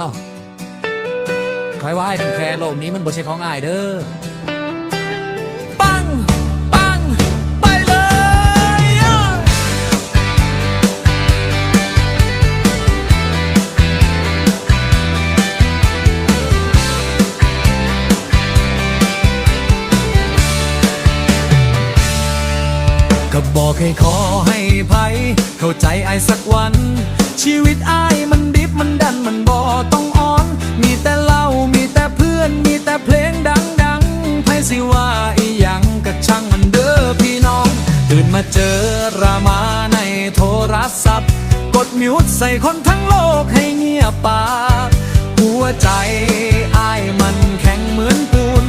อ้าวใครว่าไอ้แคร์โลกนี้มันบ่ใช่ของอายเด้อปังปังไปเลยอะก็บอกให้ขอให้ภัยเข้าใจไอ้ายสักวัน ชีวิตไอ้ายมันดิบ มันดันมันบ่ต้องอ่อน มีแต่เล้ามีแต่เพื่อน มีแต่เพลงดังๆไพสิว่าอีหยังก็ช่างมันเด้อพี่น้อง ตื่นมาเจอรามาในโทรศัพท์ กดมิวต์ใส่คนทั้งโลกให้เงียบปากหัวใจอ้ายมันแข็งเหมือนปูน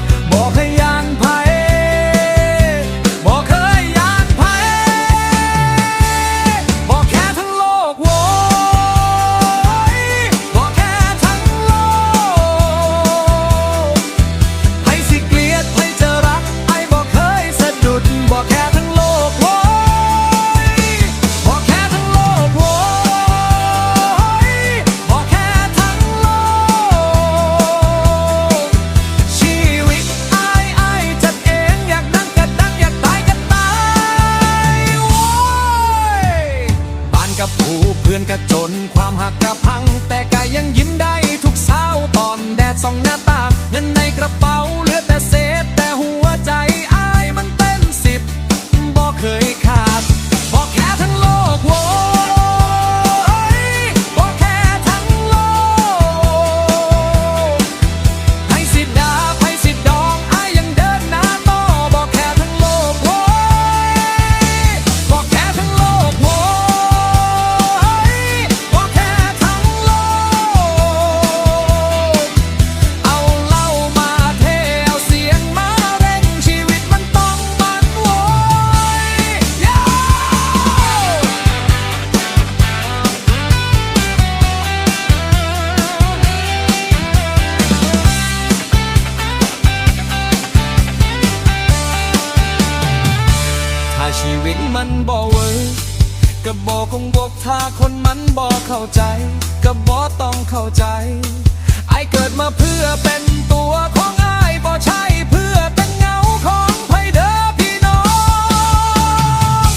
เพื่อนก็จนความหักกระพัง แต่ก็ยังยิ้มได้ทุกเช้าตอนแดดส่องหน้าต่างเงินในกระเป๋า ชีวิตมันบ่เวิร์กก็บอกคงบอกถ้าคนมันบ่เข้าใจก็บ่ต้องเข้าใจ ไอเกิดมาเพื่อเป็นตัวของไอบ่ใช่เพื่อเป็นเงาของไผเด้อพี่น้อง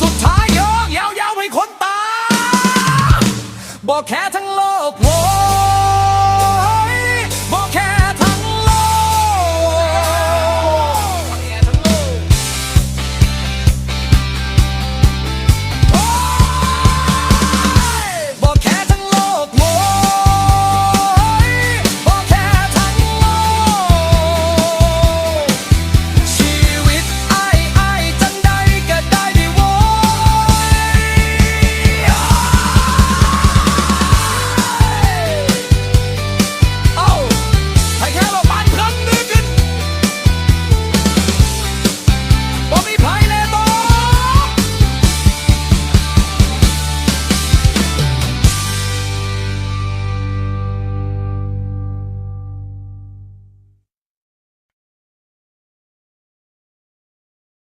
สุดท้ายยอกยาวๆให้คนตาบอกแค่